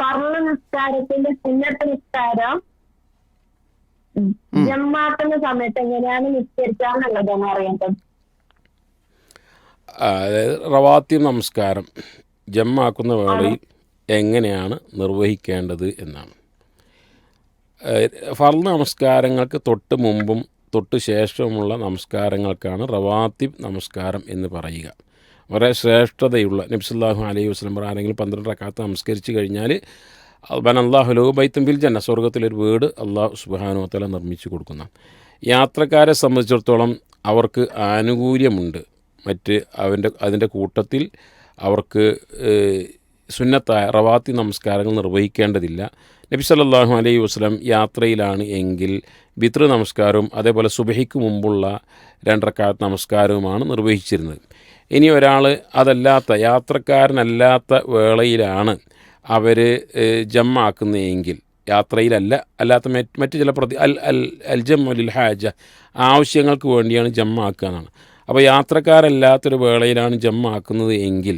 ഫർൾ നിസ്കാരത്തിന്റെ സുന്നത്ത് നിസ്കാരം ജമ്മാക്കുന്ന സമയത്ത് എങ്ങനെയാണ് നിസ്കരിക്കാന്നുള്ളതാണ് അറിയേണ്ടത് അതായത് റവാത്തി നമസ്കാരം ജമ്മാക്കുന്ന വേളയിൽ എങ്ങനെയാണ് നിർവഹിക്കേണ്ടത് എന്നാണ്. ഫർദ് നമസ്കാരങ്ങൾക്ക് തൊട്ട് മുമ്പും തൊട്ട് ശേഷവുമുള്ള നമസ്കാരങ്ങൾക്കാണ് റവാത്തിബ് നമസ്കാരം എന്ന് പറയുക. വളരെ ശ്രേഷ്ഠതയുള്ള നബ്സല്ലാഹു അലൈഹി വസ്ലം ആരെങ്കിലും പന്ത്രണ്ട് റക്കാത്ത് നമസ്കരിച്ച് കഴിഞ്ഞാൽ ബൻ അള്ളാഹു ലോ ബൈത്തും ബിൽ ജന്ന സ്വർഗത്തിലൊരു വീട് അള്ളാഹു സുബാനോത്തല നിർമ്മിച്ചു കൊടുക്കുന്ന. യാത്രക്കാരെ സംബന്ധിച്ചിടത്തോളം അവർക്ക് ആനുകൂല്യമുണ്ട്. മറ്റ് അവന്റെ അതിന്റെ കൂട്ടത്തിൽ അവർക്ക് സുന്നത്തായ റവാത്തി നമസ്കാരങ്ങൾ നിർവഹിക്കേണ്ടതില്ല. നബി സല്ലാഹു അലൈഹി വസ്ലം യാത്രയിലാണ് എങ്കിൽ ബിത്ര നമസ്കാരവും അതേപോലെ സുബഹിക്ക് മുമ്പുള്ള രണ്ടരക്കാലത്ത് നമസ്കാരവുമാണ് നിർവഹിച്ചിരുന്നത്. ഇനി ഒരാൾ അതല്ലാത്ത യാത്രക്കാരനല്ലാത്ത വേളയിലാണ് അവർ ജമ്മാക്കുന്നതെങ്കിൽ യാത്രയിലല്ല അല്ലാത്ത മറ്റ് ചില പ്രതി അൽ അൽ അൽ ജമ്മുലിൽ ഹാജ ആവശ്യങ്ങൾക്ക് വേണ്ടിയാണ് ജമ്മാക്കുക എന്നാണ്. അപ്പോൾ യാത്രക്കാരല്ലാത്തൊരു വേളയിലാണ് ജമ്മാക്കുന്നത് എങ്കിൽ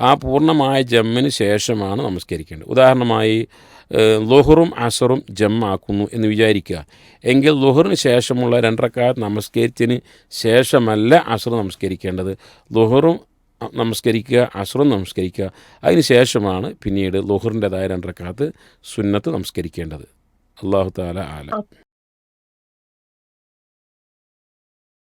ആ പൂർണമായ ജമ്മിന് ശേഷമാണ് നമസ്കരിക്കേണ്ടത്. ഉദാഹരണമായി ലുഹറും അസറും ജമ്മാക്കുന്നു എന്ന് വിചാരിക്കുക. എങ്കിൽ ലുഹറിന് ശേഷമുള്ള രണ്ടരക്കാർ നമസ്കരിച്ചതിന് ശേഷമല്ല അസർ നമസ്കരിക്കേണ്ടത്. ലുഹറും നമസ്കരിക്കുക അസറും നമസ്കരിക്കുക. അതിന് ശേഷമാണ് പിന്നീട് ലുഹറിന്റെതായ രണ്ടരക്കാത്ത് സുന്നത്ത് നമസ്കരിക്കേണ്ടത്. അള്ളാഹു താല ആല.